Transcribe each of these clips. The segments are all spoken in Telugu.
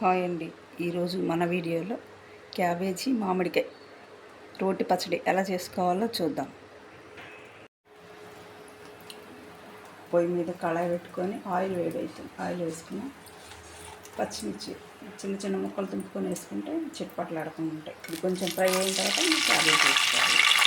హాయ్ అండి. ఈరోజు మన వీడియోలో క్యాబేజీ మామిడికాయ రోటి పచ్చడి ఎలా చేసుకోవాలో చూద్దాం. పొయ్యి మీద కళాయి పెట్టుకొని ఆయిల్ వేడవుతుంది ఆయిల్ వేసుకున్నాం పచ్చిమిర్చి చిన్న చిన్న ముక్కలు తుంపుకొని వేసుకుంటే చిట్పట్లు ఆడకుండా ఉంటాయి ఇది కొంచెం ఫ్రై అయిన తర్వాత క్యాబేజీ వేసుకోవాలి.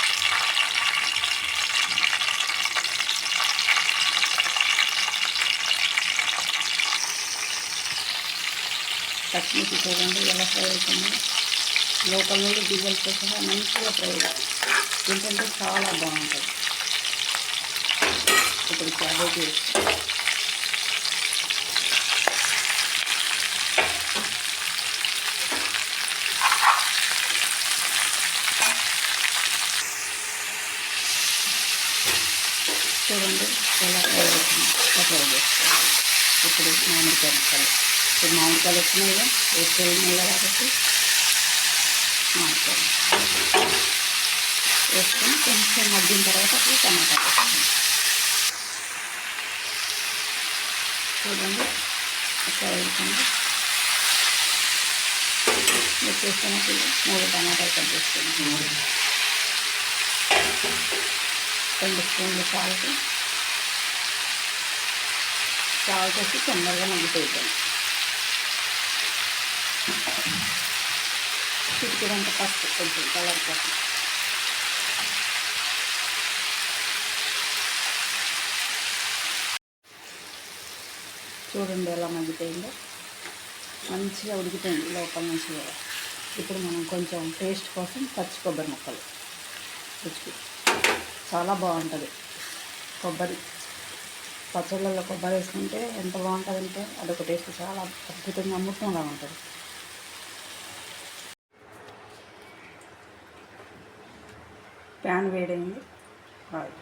పచ్చిమిర్చి చూడండి ఎలా ఫ్రై అవుతుంది లోపల నుండి గిన్నెలతో సహా మంచిగా ఫ్రై ఏంటంటే చాలా బాగుంటుంది ఇప్పుడు క్యాబేజీ వేస్తాం చూడండి ఎలా ఫ్రై అవుతుంది ఎలా ఫ్రై చేసుకోవాలి ఇప్పుడు మామిడికాయ ముక్కలు ఇప్పుడు మామిడికాయలు వచ్చినాయి కదా ఏప్రిల్ నెల కాబట్టి మామిడికాయలు. వేసుకొని కొంచెం మగ్గిన తర్వాత అప్పుడు టమాటాలు వేసుకుంటాం చూడండి అట్లా వేసుకుంటే మీరు చూస్తున్నప్పుడు మూడు టమాటాలు కట్ చేసుకుంటాం రెండు స్పూన్లు సాల్ట్. సాల్ట్ వచ్చి తొందరగా మగ్గిపోతాను చిటికెడంత పసుపు కొంచెం కలర్ కోసం. చూడండి ఎలా మగ్గిపోయిందో. మంచిగా ఉడికిపోయింది లోపల నుంచి కూడా. ఇప్పుడు మనం కొంచెం టేస్ట్ కోసం పచ్చి కొబ్బరి ముక్కలు రుచికి చాలా బాగుంటుంది. కొబ్బరి. పచ్చళ్ళలో కొబ్బరి వేసుకుంటే ఎంత బాగుంటుందంటే అదొక టేస్ట్ చాలా అద్భుతంగా అమృతంగా ఉంటుంది. ప్యాన్ వేడైంది. ఆయిల్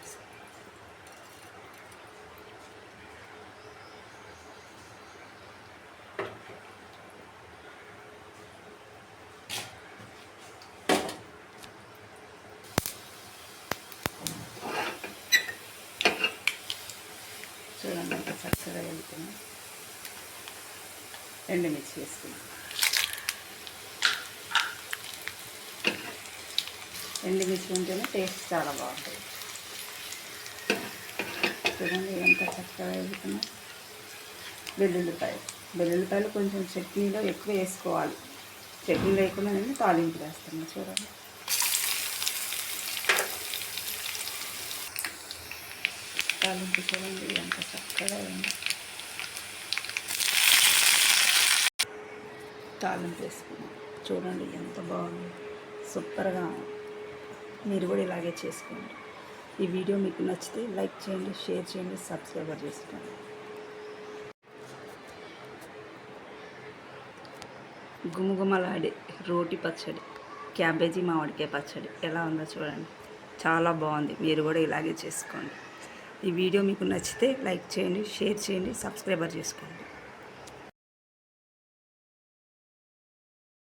చూడండి ఎంత చక్కగా వెళ్తుంది. ఎండుమిర్చి వేసుకున్నాం ఎండుమిర్చి ఉంటేనే టేస్ట్ చాలా బాగుంటుంది. చూడండి ఎంత చక్కగా వెళ్తున్నాయి వెల్లుల్లిపాయలు వెల్లుల్లిపాయలు కొంచెం చట్నీలో ఎక్కువ వేసుకోవాలి. చట్నీ లేకుండా నేను తాలింపు వేస్తాను చూడండి. తాలింపు చూడండి ఎంత చక్కగా ఉంది తాలింపు వేసుకున్నాం. చూడండి ఎంత బాగుంది. సూపర్గా ఉంది. మీరు కూడా ఇలాగే చేసుకోండి. ఈ వీడియో మీకు నచ్చితే లైక్ చేయండి షేర్ చేయండి సబ్స్క్రైబర్ చేసుకోండి. గుమగుమలాడే రోటి పచ్చడి క్యాబేజీ మామిడికాయ పచ్చడి ఎలా ఉందో చూడండి. చాలా బాగుంది. మీరు కూడా ఇలాగే చేసుకోండి. ఈ వీడియో మీకు నచ్చితే లైక్ చేయండి షేర్ చేయండి సబ్స్క్రైబర్ చేసుకోండి.